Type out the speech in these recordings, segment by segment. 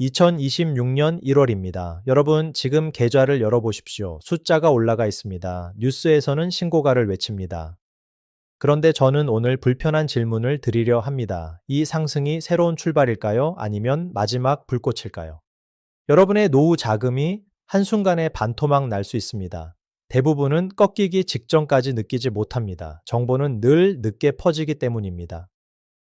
2026년 1월입니다. 여러분, 지금 계좌를 열어보십시오. 숫자가 올라가 있습니다. 뉴스에서는 신고가를 외칩니다. 그런데 저는 오늘 불편한 질문을 드리려 합니다. 이 상승이 새로운 출발일까요? 아니면 마지막 불꽃일까요? 여러분의 노후 자금이 한순간에 반토막 날 수 있습니다. 대부분은 꺾이기 직전까지 느끼지 못합니다. 정보는 늘 늦게 퍼지기 때문입니다.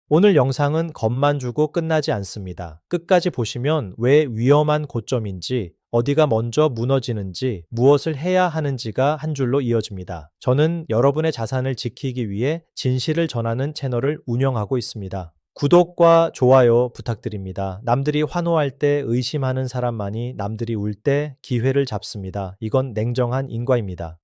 오늘 영상은 겁만 주고 끝나지 않습니다. 끝까지 보시면 왜 위험한 고점인지, 어디가 먼저 무너지는지, 무엇을 해야 하는지가 한 줄로 이어집니다. 저는 여러분의 자산을 지키기 위해 진실을 전하는 채널을 운영하고 있습니다. 구독과 좋아요 부탁드립니다. 남들이 환호할 때 의심하는 사람만이 남들이 울 때 기회를 잡습니다. 이건 냉정한 인과입니다.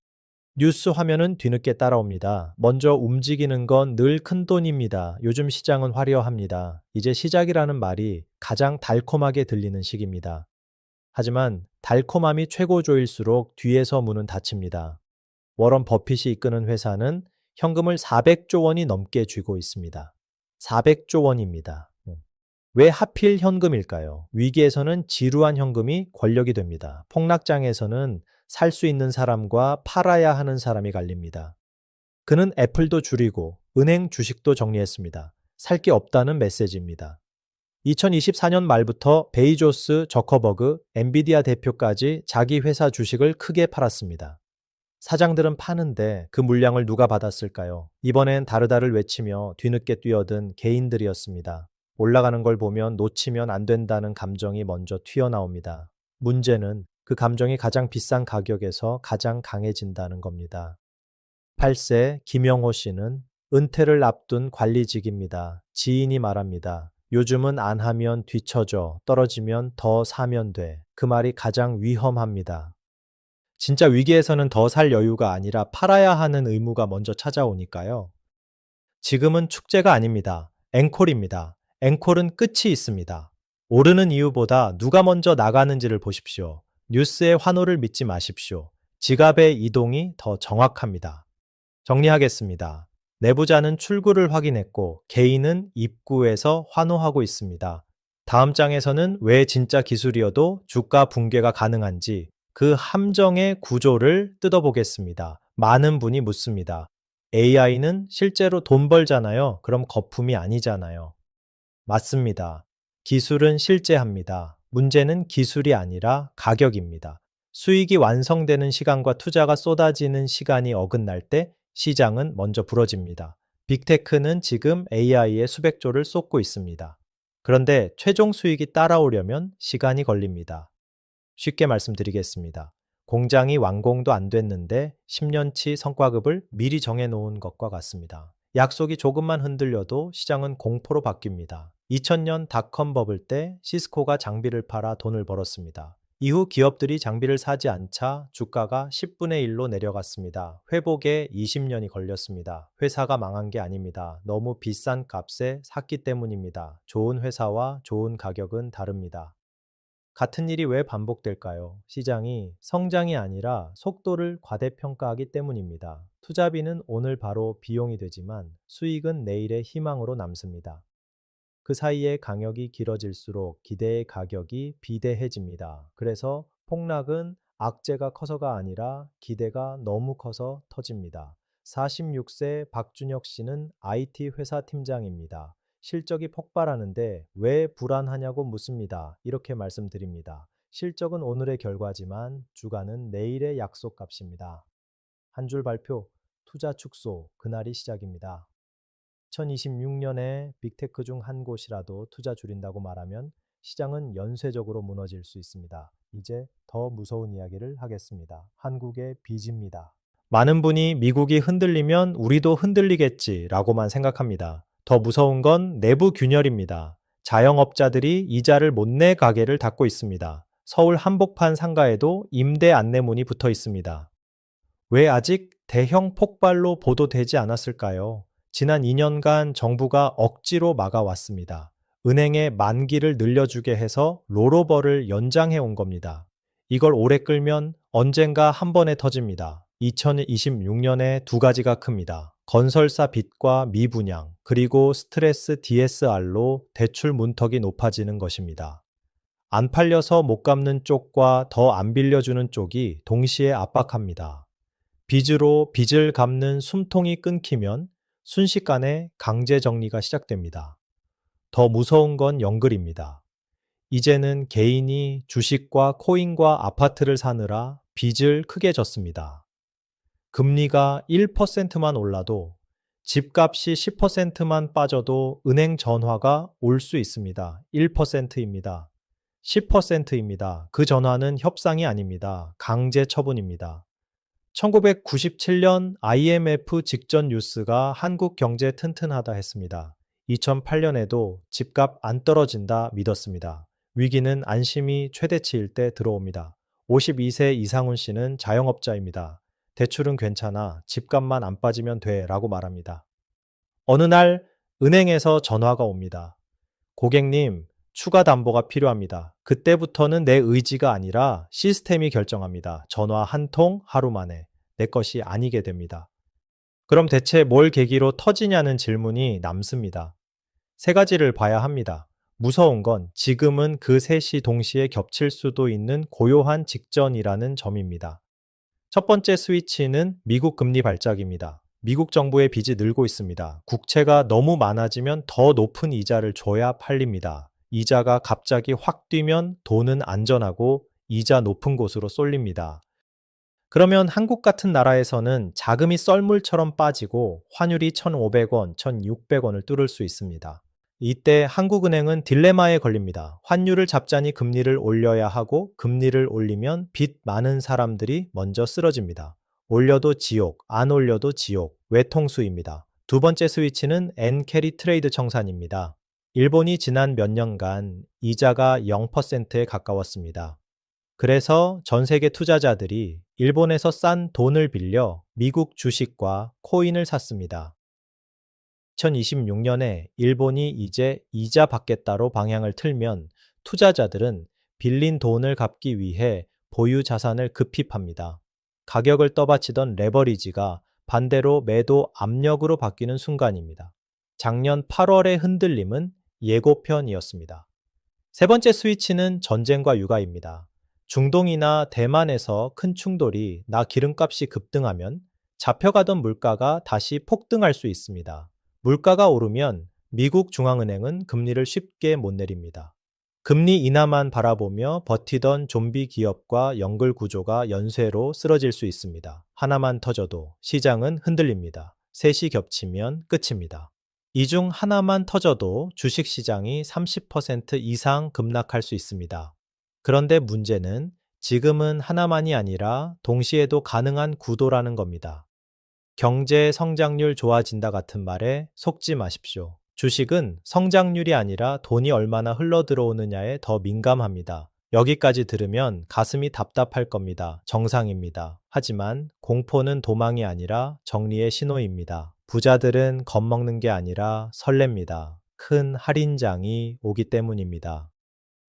뉴스 화면은 뒤늦게 따라옵니다. 먼저 움직이는 건 늘 큰돈입니다. 요즘 시장은 화려합니다. 이제 시작이라는 말이 가장 달콤하게 들리는 시기입니다. 하지만 달콤함이 최고조일수록 뒤에서 문은 닫힙니다. 워런 버핏이 이끄는 회사는 현금을 400조 원이 넘게 쥐고 있습니다. 400조 원입니다. 왜 하필 현금일까요? 위기에서는 지루한 현금이 권력이 됩니다. 폭락장에서는 살 수 있는 사람과 팔아야 하는 사람이 갈립니다. 그는 애플도 줄이고 은행 주식도 정리했습니다. 살 게 없다는 메시지입니다. 2024년 말부터 베이조스, 저커버그, 엔비디아 대표까지 자기 회사 주식을 크게 팔았습니다. 사장들은 파는데 그 물량을 누가 받았을까요? 이번엔 다르다를 외치며 뒤늦게 뛰어든 개인들이었습니다. 올라가는 걸 보면 놓치면 안 된다는 감정이 먼저 튀어나옵니다. 문제는 그 감정이 가장 비싼 가격에서 가장 강해진다는 겁니다. 8세 김영호 씨는 은퇴를 앞둔 관리직입니다. 지인이 말합니다. 요즘은 안 하면 뒤처져, 떨어지면 더 사면 돼. 그 말이 가장 위험합니다. 진짜 위기에서는 더 살 여유가 아니라 팔아야 하는 의무가 먼저 찾아오니까요. 지금은 축제가 아닙니다. 앵콜입니다. 앵콜은 끝이 있습니다. 오르는 이유보다 누가 먼저 나가는지를 보십시오. 뉴스의 환호를 믿지 마십시오. 지갑의 이동이 더 정확합니다. 정리하겠습니다. 내부자는 출구를 확인했고 개인은 입구에서 환호하고 있습니다. 다음 장에서는 왜 진짜 기술이어도 주가 붕괴가 가능한지 그 함정의 구조를 뜯어보겠습니다. 많은 분이 묻습니다. AI는 실제로 돈 벌잖아요. 그럼 거품이 아니잖아요. 맞습니다. 기술은 실제합니다. 문제는 기술이 아니라 가격입니다. 수익이 완성되는 시간과 투자가 쏟아지는 시간이 어긋날 때 시장은 먼저 부러집니다. 빅테크는 지금 AI에 수백조를 쏟고 있습니다. 그런데 최종 수익이 따라오려면 시간이 걸립니다. 쉽게 말씀드리겠습니다. 공장이 완공도 안 됐는데 10년치 성과급을 미리 정해놓은 것과 같습니다. 약속이 조금만 흔들려도 시장은 공포로 바뀝니다. 2000년 닷컴 버블 때 시스코가 장비를 팔아 돈을 벌었습니다. 이후 기업들이 장비를 사지 않자 주가가 10분의 1로 내려갔습니다. 회복에 20년이 걸렸습니다. 회사가 망한 게 아닙니다. 너무 비싼 값에 샀기 때문입니다. 좋은 회사와 좋은 가격은 다릅니다. 같은 일이 왜 반복될까요? 시장이 성장이 아니라 속도를 과대평가하기 때문입니다. 투자비는 오늘 바로 비용이 되지만 수익은 내일의 희망으로 남습니다. 그 사이에 강역이 길어질수록 기대의 가격이 비대해집니다. 그래서 폭락은 악재가 커서가 아니라 기대가 너무 커서 터집니다. 46세 박준혁 씨는 IT 회사 팀장입니다. 실적이 폭발하는데 왜 불안하냐고 묻습니다. 이렇게 말씀드립니다. 실적은 오늘의 결과지만 주가는 내일의 약속 값입니다. 한 줄 발표, 투자 축소, 그날이 시작입니다. 2026년에 빅테크 중 한 곳이라도 투자 줄인다고 말하면 시장은 연쇄적으로 무너질 수 있습니다. 이제 더 무서운 이야기를 하겠습니다. 한국의 빚입니다. 많은 분이 미국이 흔들리면 우리도 흔들리겠지 라고만 생각합니다. 더 무서운 건 내부 균열입니다. 자영업자들이 이자를 못 내 가게를 닫고 있습니다. 서울 한복판 상가에도 임대 안내문이 붙어 있습니다. 왜 아직 대형 폭발로 보도되지 않았을까요? 지난 2년간 정부가 억지로 막아왔습니다. 은행의 만기를 늘려주게 해서 로로버를 연장해 온 겁니다. 이걸 오래 끌면 언젠가 한 번에 터집니다. 2026년에 두 가지가 큽니다. 건설사 빚과 미분양, 그리고 스트레스 DSR로 대출 문턱이 높아지는 것입니다. 안 팔려서 못 갚는 쪽과 더 안 빌려주는 쪽이 동시에 압박합니다. 빚으로 빚을 갚는 숨통이 끊기면 순식간에 강제 정리가 시작됩니다. 더 무서운 건 연글입니다. 이제는 개인이 주식과 코인과 아파트를 사느라 빚을 크게 졌습니다. 금리가 1%만 올라도 집값이 10%만 빠져도 은행 전화가 올 수 있습니다. 1%입니다. 10%입니다. 그 전화는 협상이 아닙니다. 강제 처분입니다. 1997년 IMF 직전 뉴스가 한국 경제 튼튼하다 했습니다. 2008년에도 집값 안 떨어진다 믿었습니다. 위기는 안심이 최대치일 때 들어옵니다. 52세 이상훈 씨는 자영업자입니다. 대출은 괜찮아. 집값만 안 빠지면 돼. 라고 말합니다. 어느 날 은행에서 전화가 옵니다. 고객님, 추가 담보가 필요합니다. 그때부터는 내 의지가 아니라 시스템이 결정합니다. 전화 한 통 하루 만에 내 것이 아니게 됩니다. 그럼 대체 뭘 계기로 터지냐는 질문이 남습니다. 세 가지를 봐야 합니다. 무서운 건 지금은 그 셋이 동시에 겹칠 수도 있는 고요한 직전이라는 점입니다. 첫 번째 스위치는 미국 금리 발작입니다. 미국 정부의 빚이 늘고 있습니다. 국채가 너무 많아지면 더 높은 이자를 줘야 팔립니다. 이자가 갑자기 확 뛰면 돈은 안전하고 이자 높은 곳으로 쏠립니다. 그러면 한국 같은 나라에서는 자금이 썰물처럼 빠지고 환율이 1,500원, 1,600원을 뚫을 수 있습니다. 이때 한국은행은 딜레마에 걸립니다. 환율을 잡자니 금리를 올려야 하고 금리를 올리면 빚 많은 사람들이 먼저 쓰러집니다. 올려도 지옥, 안 올려도 지옥, 외통수입니다. 두 번째 스위치는 엔캐리 트레이드 청산입니다. 일본이 지난 몇 년간 이자가 0%에 가까웠습니다. 그래서 전 세계 투자자들이 일본에서 싼 돈을 빌려 미국 주식과 코인을 샀습니다. 2026년에 일본이 이제 이자 받겠다로 방향을 틀면 투자자들은 빌린 돈을 갚기 위해 보유 자산을 급히 팝니다. 가격을 떠받치던 레버리지가 반대로 매도 압력으로 바뀌는 순간입니다. 작년 8월의 흔들림은 예고편이었습니다. 세 번째 스위치는 전쟁과 육아입니다. 중동이나 대만에서 큰 충돌이 나 기름값이 급등하면 잡혀가던 물가가 다시 폭등할 수 있습니다. 물가가 오르면 미국 중앙은행은 금리를 쉽게 못 내립니다. 금리 인하만 바라보며 버티던 좀비 기업과 연글 구조가 연쇄로 쓰러질 수 있습니다. 하나만 터져도 시장은 흔들립니다. 셋이 겹치면 끝입니다. 이 중 하나만 터져도 주식 시장이 30% 이상 급락할 수 있습니다. 그런데 문제는 지금은 하나만이 아니라 동시에도 가능한 구도라는 겁니다. 경제 성장률 좋아진다 같은 말에 속지 마십시오. 주식은 성장률이 아니라 돈이 얼마나 흘러 들어오느냐에 더 민감합니다. 여기까지 들으면 가슴이 답답할 겁니다. 정상입니다. 하지만 공포는 도망이 아니라 정리의 신호입니다. 부자들은 겁먹는 게 아니라 설렙니다. 큰 할인장이 오기 때문입니다.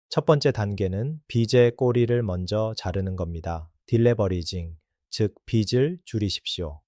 첫 번째 단계는 빚의 꼬리를 먼저 자르는 겁니다. 딜레버리징, 즉 빚을 줄이십시오.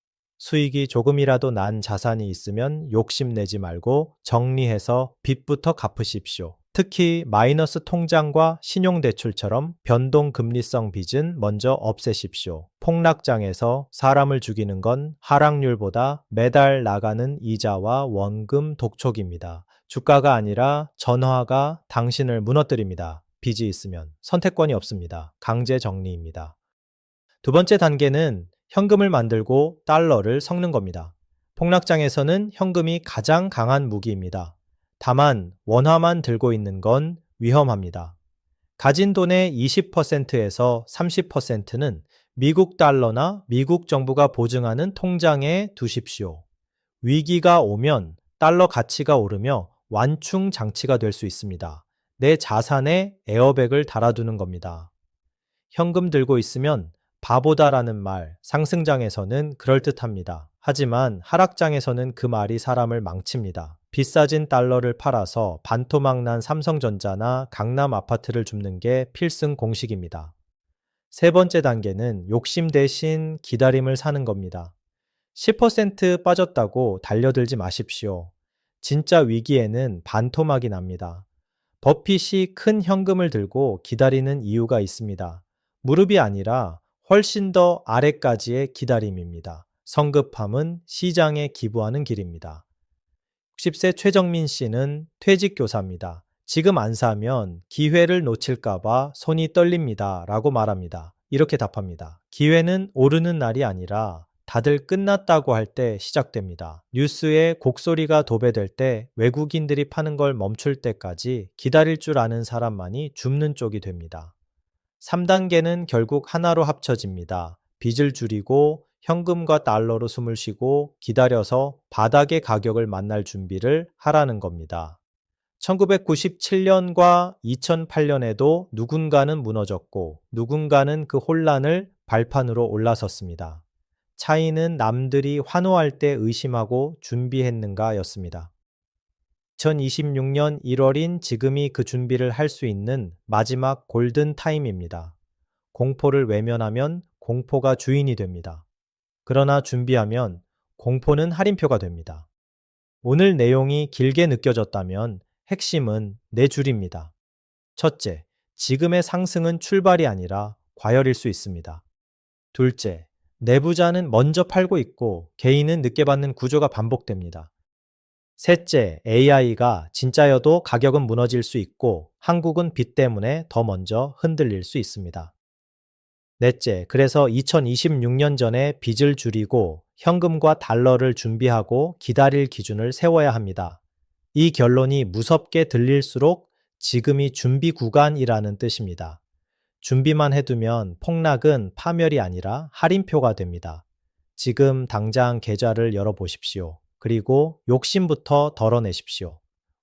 수익이 조금이라도 난 자산이 있으면 욕심내지 말고 정리해서 빚부터 갚으십시오. 특히 마이너스 통장과 신용대출처럼 변동금리성 빚은 먼저 없애십시오. 폭락장에서 사람을 죽이는 건 하락률보다 매달 나가는 이자와 원금 독촉입니다. 주가가 아니라 전화가 당신을 무너뜨립니다. 빚이 있으면 선택권이 없습니다. 강제 정리입니다. 두 번째 단계는 현금을 만들고 달러를 섞는 겁니다. 폭락장에서는 현금이 가장 강한 무기입니다. 다만 원화만 들고 있는 건 위험합니다. 가진 돈의 20%에서 30%는 미국 달러나 미국 정부가 보증하는 통장에 두십시오. 위기가 오면 달러 가치가 오르며 완충 장치가 될 수 있습니다. 내 자산에 에어백을 달아두는 겁니다. 현금 들고 있으면 바보다라는 말, 상승장에서는 그럴듯합니다. 하지만 하락장에서는 그 말이 사람을 망칩니다. 비싸진 달러를 팔아서 반토막 난 삼성전자나 강남 아파트를 줍는 게 필승 공식입니다. 세 번째 단계는 욕심 대신 기다림을 사는 겁니다. 10% 빠졌다고 달려들지 마십시오. 진짜 위기에는 반토막이 납니다. 버핏이 큰 현금을 들고 기다리는 이유가 있습니다. 무릎이 아니라 훨씬 더 아래까지의 기다림입니다. 성급함은 시장에 기부하는 길입니다. 60세 최정민 씨는 퇴직교사입니다. 지금 안 사면 기회를 놓칠까봐 손이 떨립니다. 라고 말합니다. 이렇게 답합니다. 기회는 오르는 날이 아니라 다들 끝났다고 할 때 시작됩니다. 뉴스에 곡소리가 도배될 때 외국인들이 파는 걸 멈출 때까지 기다릴 줄 아는 사람만이 줍는 쪽이 됩니다. 3단계는 결국 하나로 합쳐집니다. 빚을 줄이고 현금과 달러로 숨을 쉬고 기다려서 바닥의 가격을 만날 준비를 하라는 겁니다. 1997년과 2008년에도 누군가는 무너졌고 누군가는 그 혼란을 발판으로 올라섰습니다. 차이는 남들이 환호할 때 의심하고 준비했는가 였습니다. 2026년 1월인 지금이 그 준비를 할 수 있는 마지막 골든 타임입니다. 공포를 외면하면 공포가 주인이 됩니다. 그러나 준비하면 공포는 할인표가 됩니다. 오늘 내용이 길게 느껴졌다면 핵심은 네 줄입니다. 첫째, 지금의 상승은 출발이 아니라 과열일 수 있습니다. 둘째, 내부자는 먼저 팔고 있고 개인은 늦게 받는 구조가 반복됩니다. 셋째, AI가 진짜여도 가격은 무너질 수 있고 한국은 빚 때문에 더 먼저 흔들릴 수 있습니다. 넷째, 그래서 2026년 전에 빚을 줄이고 현금과 달러를 준비하고 기다릴 기준을 세워야 합니다. 이 결론이 무섭게 들릴수록 지금이 준비 구간이라는 뜻입니다. 준비만 해두면 폭락은 파멸이 아니라 할인표가 됩니다. 지금 당장 계좌를 열어보십시오. 그리고 욕심부터 덜어내십시오.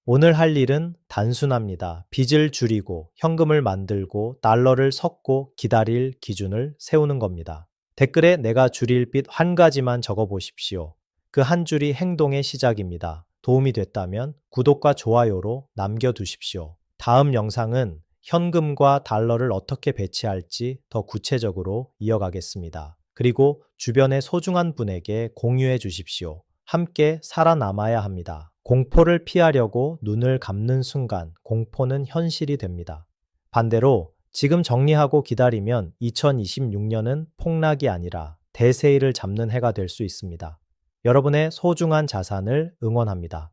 오늘 할 일은 단순합니다. 빚을 줄이고 현금을 만들고 달러를 섞고 기다릴 기준을 세우는 겁니다. 댓글에 내가 줄일 빚 한 가지만 적어 보십시오. 그 한 줄이 행동의 시작입니다. 도움이 됐다면 구독과 좋아요로 남겨두십시오. 다음 영상은 현금과 달러를 어떻게 배치할지 더 구체적으로 이어가겠습니다. 그리고 주변의 소중한 분에게 공유해 주십시오. 함께 살아남아야 합니다. 공포를 피하려고 눈을 감는 순간 공포는 현실이 됩니다. 반대로 지금 정리하고 기다리면 2026년은 폭락이 아니라 대세일을 잡는 해가 될 수 있습니다. 여러분의 소중한 자산을 응원합니다.